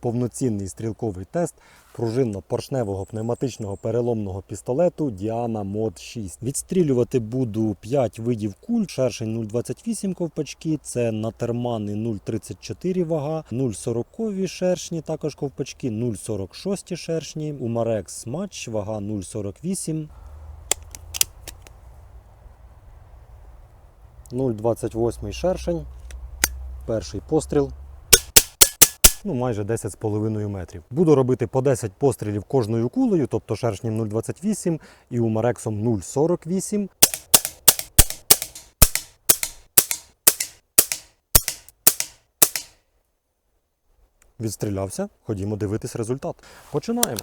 Повноцінний стрілковий тест пружинно-поршневого пневматичного переломного пістолету Діана Мод 6. Відстрілювати буду 5 видів куль. Шершень 0,28 ковпачки, це натермани 0,34 вага, 0,40 шершні, також ковпачки, 0,46 шершні, Умарекс матч, вага 0,48. 0,28 шершень. Перший постріл. Ну, майже 10,5 метрів. Буду робити по 10 пострілів кожною кулею, тобто шершнем 0,28 і умарексом 0,48. Відстрілявся. Ходімо дивитись результат. Починаємо.